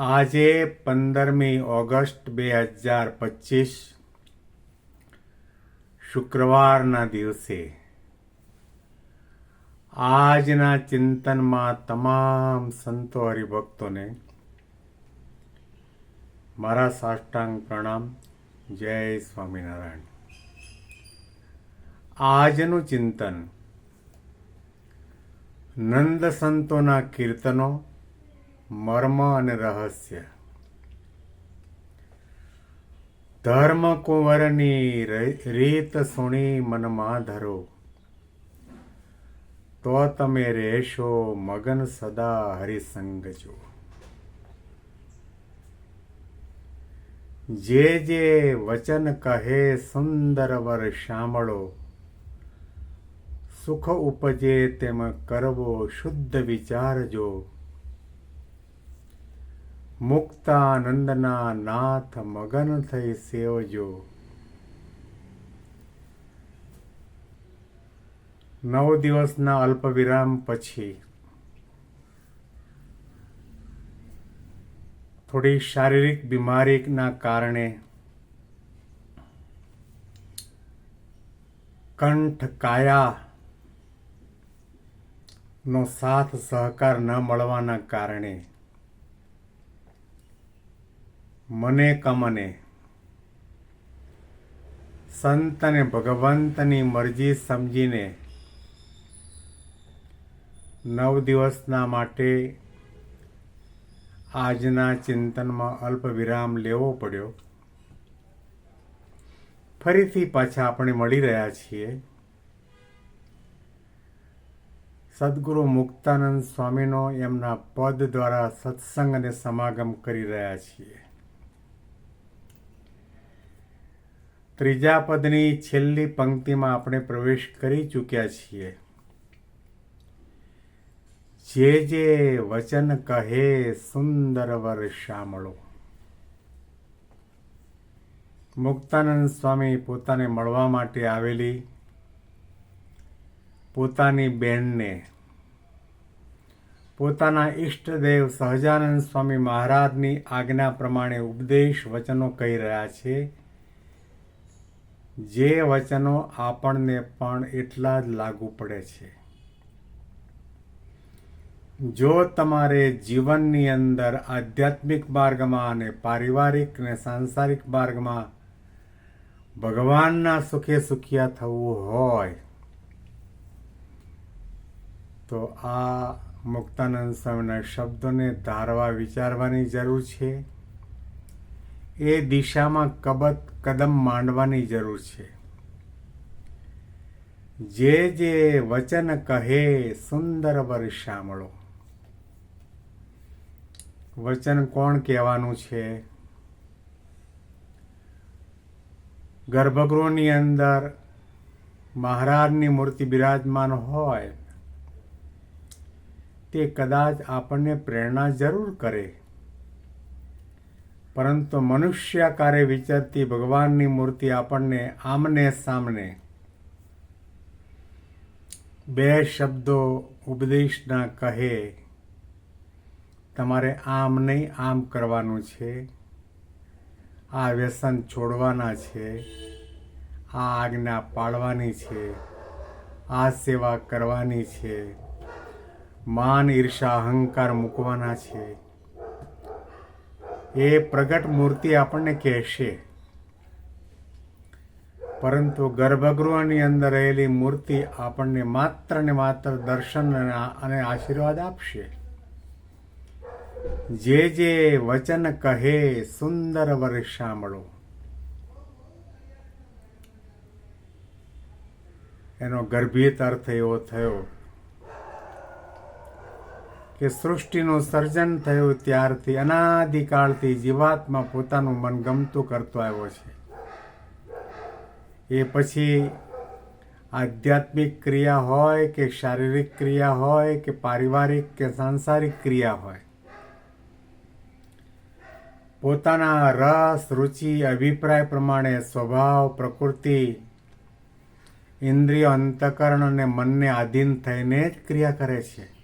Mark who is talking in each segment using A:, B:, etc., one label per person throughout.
A: આજે પંદરમી ઓગસ્ટ બે હજાર પચીસ, શુક્રવારના દિવસે આજના ચિંતનમાં તમામ સંતો હરિભક્તોને મારા સાષ્ટાંગ પ્રણામ. જય સ્વામિનારાયણ. આજનું ચિંતન નંદ સંતોના કીર્તનો મર્મ અને રહસ્ય. ધર્મ કુંવરની રીત સુણી મનમાં ધરો. તો તમે રહેશો મગન સદા હરિસંગ જો. જે જે વચન કહે સુંદર વર શામળો, સુખ ઉપજે તેમ કરવો શુદ્ધ વિચારજો મુક્તાનંદના નાથ મગન થઈ સેવજો નવ દિવસના અલ્પ વિરામ પછી થોડી શારીરિક બીમારીના કારણે કંઠ કાયા નો સાથ સહકાર ન મળવાના કારણે મને કમને. સંત અને ભગવંતની મરજી સમજીને નવ દિવસના માટે આજના ચિંતનમાં અલ્પ વિરામ લેવો પડ્યો. ફરીથી પાછા આપણે મળી રહ્યા છીએ. સદગુરુ મુક્તાનંદ સ્વામીનો એમના પદ દ્વારા સત્સંગ અને સમાગમ કરી રહ્યા છીએ. ત્રીજા પદની છેલ્લી પંક્તિમાં આપણે પ્રવેશ કરી ચૂક્યા છીએ. જે જે વચન કહે સુંદર વર શામળો મુક્તાનંદ સ્વામી પોતાને મળવા માટે આવેલી. પોતાની બેનને. પોતાના ઈષ્ટદેવ સહજાનંદ સ્વામી મહારાજની આજ્ઞા પ્રમાણે ઉપદેશ વચનો કહી રહ્યા છે. જે વચનો આપણને પણ એટલા જ લાગુ પડે છે. જો તમારે જીવનની અંદર આધ્યાત્મિક માર્ગમાં અને પારિવારિક અને સાંસારિક માર્ગમાં ભગવાનના સુખે સુખિયા થવું હોય, તો આ મુક્તાનંદ સ્વામીના શબ્દોને ધારવા વિચારવાની જરૂર છે. એ દિશામાં કબત કદમ માંડવાની જરૂર છે. જે જે વચન કહે સુંદર વર શામળો વચન કોણ કહેવાનું છે? ગર્ભગૃહની અંદર મહારાજની મૂર્તિ બિરાજમાન હોય, તે કદાચ આપણને પ્રેરણા જરૂર કરે. પરંતુ મનુષ્યાકારે વિચરતી ભગવાનની મૂર્તિ આપણને આમને સામને. બે શબ્દો ઉપદેશના કહે, તમારે આમ નહીં આમ કરવાનું છે. આ વ્યસન છોડવાના છે. આ આજ્ઞા પાળવાની છે. આ સેવા કરવાની છે. માન ઈર્ષા અહંકાર મૂકવાના છે. એ પ્રગટ મૂર્તિ આપણને કહેશે પરંતુ ગર્ભગૃહની અંદર રહેલી મૂર્તિ આપણને માત્ર ને માત્ર દર્શન અને આશીર્વાદ આપશે. જે જે વચન કહે સુંદર વર સાંભળો એનો ગર્ભિત અર્થ એવો થયો કે સૃષ્ટિનું સર્જન થયું ત્યારથી અનાદિકાળથી જીવાત્મા પોતાનું મન ગમતું કરતો આવ્યો છે. એ પછી આધ્યાત્મિક ક્રિયા હોય કે શારીરિક ક્રિયા હોય કે પારિવારિક કે સાંસારિક ક્રિયા હોય, પોતાના રસ, રુચિ, અભિપ્રાય પ્રમાણે સ્વભાવ, પ્રકૃતિ, ઇન્દ્રિય અંતકરણ અને મનને આધીન થઈને જ ક્રિયા કરે છે.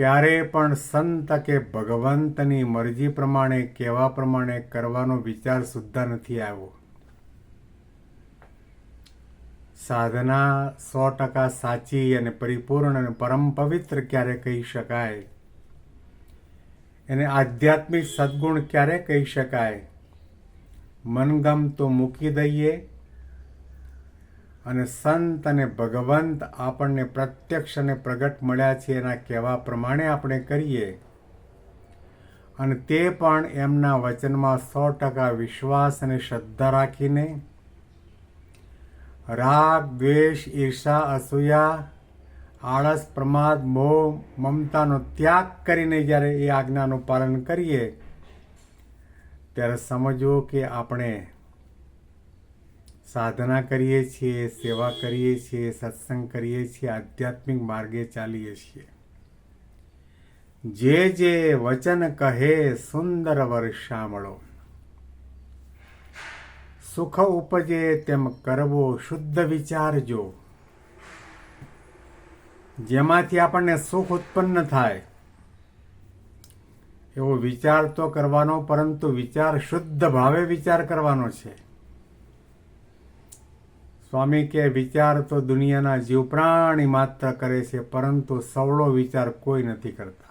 A: ક્યારે પણ સંત કે ભગવંતની મરજી પ્રમાણે, કહેવા પ્રમાણે કરવાનો વિચાર સુદ્ધા નથી આવ્યો. સાધના સો ટકા સાચી અને પરિપૂર્ણ અને પરમ પવિત્ર ક્યારે કહી શકાય? એને આધ્યાત્મિક સદગુણ ક્યારે કહી શકાય? મનગમ તો મૂકી દઈએ અને સંત અને ભગવંત આપણને પ્રત્યક્ષ અને પ્રગટ મળ્યા છે એના કહેવા પ્રમાણે આપણે કરીએ. અને તે પણ એમના વચનમાં સો ટકા વિશ્વાસ અને શ્રદ્ધા રાખીને, રાગ, દ્વેષ, ઈર્ષા, અસૂયા, આળસ, પ્રમાદ, મોહ, મમતાનો ત્યાગ કરીને જ્યારે એ આજ્ઞાનું પાલન કરીએ, ત્યારે સમજવો કે આપણે સાધના કરીએ છીએ, સેવા કરીએ છીએ, સત્સંગ કરીએ છીએ, આધ્યાત્મિક માર્ગે ચાલીએ છીએ. જે જે વચન કહે સુંદર વર્ષામળો. સુખ ઉપજે તેમ કરવો શુદ્ધ વિચારજો જેમાંથી આપણને સુખ ઉત્પન્ન થાય. એવો વિચાર તો કરવાનો, પરંતુ વિચાર શુદ્ધ ભાવે વિચાર કરવાનો છે. સ્વામી કે વિચાર તો દુનિયાના જીવ પ્રાણી માત્ર કરે છે, પરંતુ સવળો વિચાર કોઈ નથી કરતા.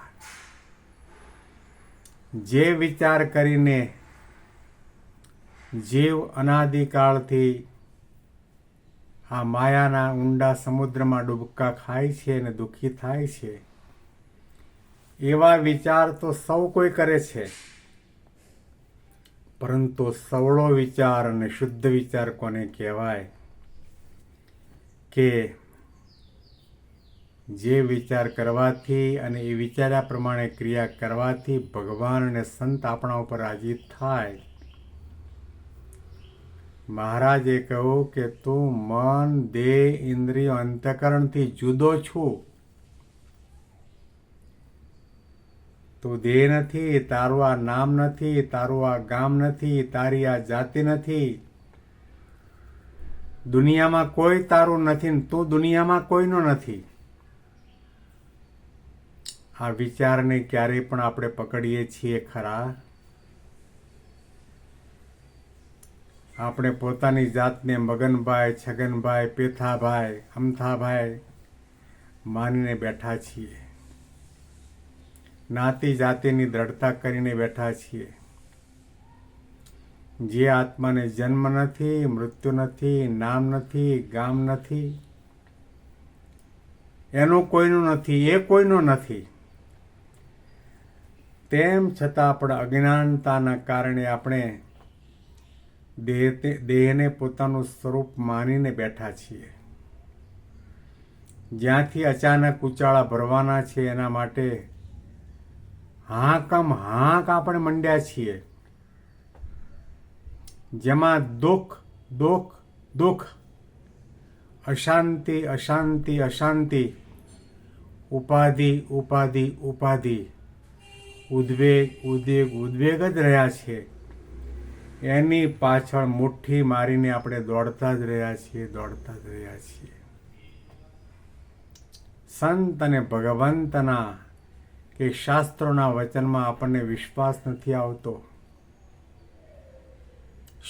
A: જે વિચાર કરીને જીવ અનાદિકાળથી આ માયાના ઊંડા સમુદ્રમાં ડૂબકા ખાય છે અને દુઃખી થાય છે, એવા વિચાર તો સૌ કોઈ કરે છે. પરંતુ સવળો વિચાર અને શુદ્ધ વિચાર કોને કહેવાય? કે જે વિચાર કરવાથી અને એ વિચાર્યા પ્રમાણે ક્રિયા કરવાથી ભગવાન અને સંત આપણા ઉપર રાજી થાય. મહારાજે કહ્યું કે તું મન, દેહ, ઇન્દ્રિય, અંતકરણથી જુદો છું. તું દેહ નથી, તારું આ નામ નથી, તારું આ ગામ નથી, તારી આ જાતિ નથી. દુનિયામાં કોઈ તારું નથી તું દુનિયામાં કોઈનો નથી. આ વિચારને ક્યારેય પણ આપણે પકડીએ છીએ ખરા. આપણે પોતાની જાતને મગનભાઈ, છગનભાઈ, પેથાભાઈ, અમથાભાઈ માનીને બેઠા છીએ. નાતી જાતિની દ્રઢતા કરીને બેઠા છીએ. જે આત્માને જન્મ નથી, મૃત્યુ નથી, નામ નથી, ગામ નથી, એનું કોઈનું નથી, એ કોઈનું નથી. તેમ છતાં આપણા અજ્ઞાનતાના કારણે આપણે દેહ દેહને પોતાનું સ્વરૂપ માનીને બેઠા છીએ. જ્યાંથી અચાનક ઉચાળા ભરવાના છે, એના માટે હાંકમ હાંક આપણે મંડ્યા છીએ. જેમાં દુઃખ દુઃખ દુઃખ, અશાંતિ અશાંતિ અશાંતિ, ઉપાધિ ઉપાધિ ઉપાધિ, ઉદ્વેગ ઉદ્વેગ ઉદ્વેગ જ રહ્યા છે એની પાછળ મુઠ્ઠી મારીને આપણે દોડતા જ રહ્યા છીએ, દોડતા જ રહ્યા છીએ. સંત અને ભગવંતના કે શાસ્ત્રોના વચનમાં આપણને વિશ્વાસ નથી આવતો.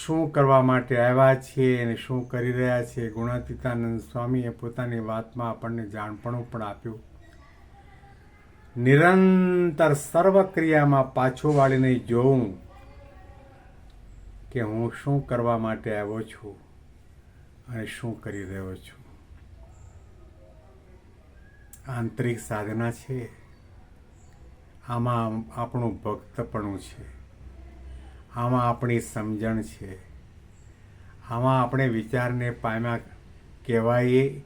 A: શું કરવા માટે આવ્યા છીએ અને શું કરી રહ્યા છીએ? ગુણાતીતાનંદ સ્વામીએ પોતાની વાતમાં આપણને જાણપણું પણ આપ્યું. નિરંતર સર્વ ક્રિયામાં પાછું વાળીને જોઉં કે હું શું કરવા માટે આવ્યો છું અને શું કરી રહ્યો છું. આંતરિક સાધના છે. આમાં આપણું ભક્તપણું છે. આમાં આપણી સમજણ છે. આમાં આપણે વિચારને પામ્યા કહેવાય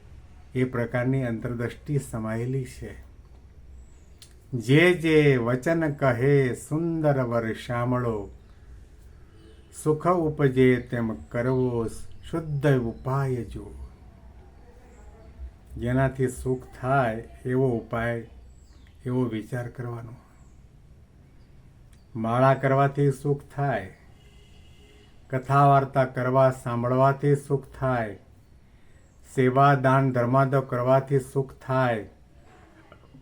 A: એ પ્રકારની અંતરદ્રષ્ટિ સમાયેલી છે. જે જે વચન કહે સુંદર વર શામળો સુખ ઉપજે તેમ કરવો શુદ્ધ ઉપાય જો જેનાથી સુખ થાય એવો ઉપાય, એવો વિચાર કરવાનો. માળા કરવાથી સુખ થાય. કથા વાર્તા કરવા સાંભળવાથી સુખ થાય. સેવા દાન ધર્માદો કરવાથી સુખ થાય.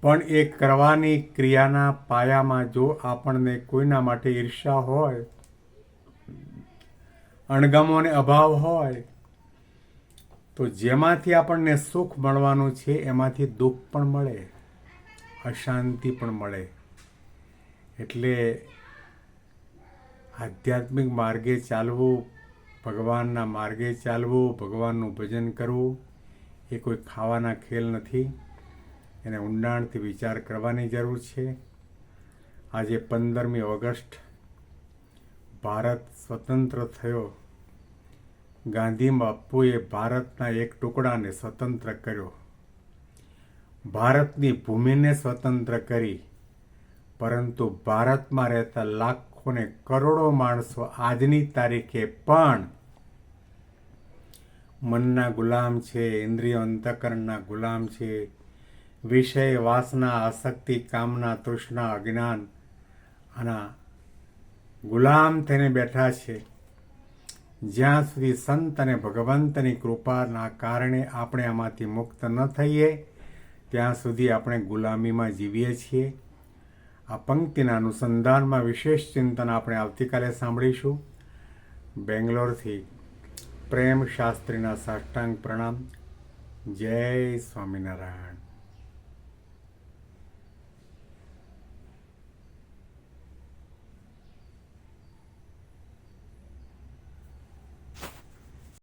A: પણ એ કરવાની ક્રિયાના પાયામાં જો આપણને કોઈના માટે ઈર્ષા હોય, અણગમોને અભાવ હોય, તો જેમાંથી આપણને સુખ મળવાનું છે એમાંથી દુઃખ પણ મળે, અશાંતિ પણ મળે. એટલે આધ્યાત્મિક માર્ગે ચાલવું, ભગવાનના માર્ગે ચાલવું, ભગવાનનું ભજન કરવું, એ કોઈ ખાવાના ખેલ નથી. એને ઊંડાણથી વિચાર કરવાની જરૂર છે. આજે પંદરમી ઓગસ્ટ, ભારત સ્વતંત્ર થયો. ગાંધી બાપુએ ભારતના એક ટુકડાને સ્વતંત્ર કર્યો. ભારતની ભૂમિને સ્વતંત્ર કરી. પરંતુ ભારતમાં રહેતા લાખોને કરોડો માણસો આજની તારીખે પણ મનના ગુલામ છે, ઇન્દ્રિય અંતકરણના ગુલામ છે, વિષય વાસના, આસક્તિ, કામના, તૃષ્ણા, અજ્ઞાન આના ગુલામ થઈને બેઠા છે. જ્યાં સુધી સંત અને ભગવંતની કૃપાના કારણે આપણે આમાંથી મુક્ત ન થઈએ, ત્યાં સુધી આપણે ગુલામીમાં જીવીએ છીએ. આ પંક્તિના અનુસંધાનમાં વિશેષ ચિંતન આપણે આવતીકાલે સાંભળીશું. બેંગ્લોરથી પ્રેમ શાસ્ત્રીના સાષ્ટાંગ પ્રણામ. જય સ્વામિનારાયણ.